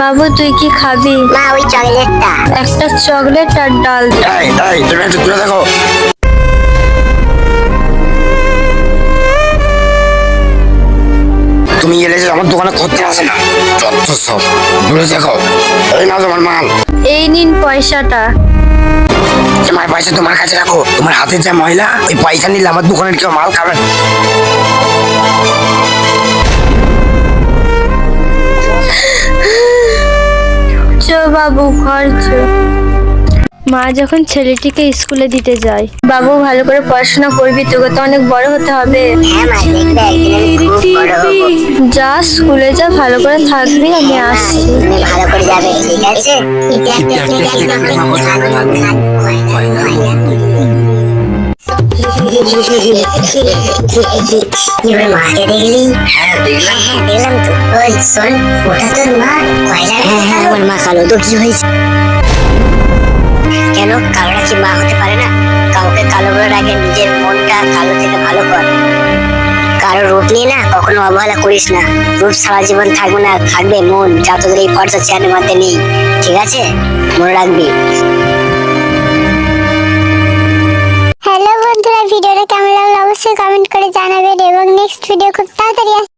বাবু তুই কি খাবি? মা ওই চকলেটটা। একটা চকলেট আর ডাল দে। এই এই তুমি একটু তুলে দেখো। তুমি এলে যে আমার দোকানে করতে আসে না? যত সব। দূরে দেখো। এই নাও তোমার মাল। এই নিন পয়সাটা। তোমার পয়সা তোমার কাছে রাখো। তোমার হাতে যা ময়লা ওই পয়সা নিলে আমার দোকানের কেউ মাল খাবে বাবু ঘর মা যখন ছেলেটিকে স্কুলে দিতে যায় বাবু ভালো করে পড়াশোনা করবি তোকে তো অনেক বড় হতে হবে হ্যাঁ মা দেখবে একদিন আমি খুব বড় হব যা স্কুলে যা ভালো করে থাকবি আমি আসছি ভালো করে যাবে ঠিক আছে এবার মাকে দেখলি হ্যাঁ দেখলাম হ্যাঁ দেখলাম তো ওই শোন ওটা তোর মা হ্যাঁ হ্যাঁ আমার মা কালো কি হয়েছে। কেন? কালোটা কি মা হতে পারে না? কাউকে কালো বলার আগে নিজের মনটা কালো থেকে ভালো কর। কারও রূপ নিয়ে না কখনো অবহেলা করিস না। রূপ সারা জীবন থাকবে না, থাকবে মন। যা তোদের এই ফর্সা চেয়ারের মধ্যে নেই। ঠিক আছে? মনে রাখবি। হ্যালো বন্ধুরা, ভিডিওটা কেমন লাগল অবশ্যই কমেন্ট করে জানাবেন এবং নেক্সট ভিডিও খুব তাড়াতাড়ি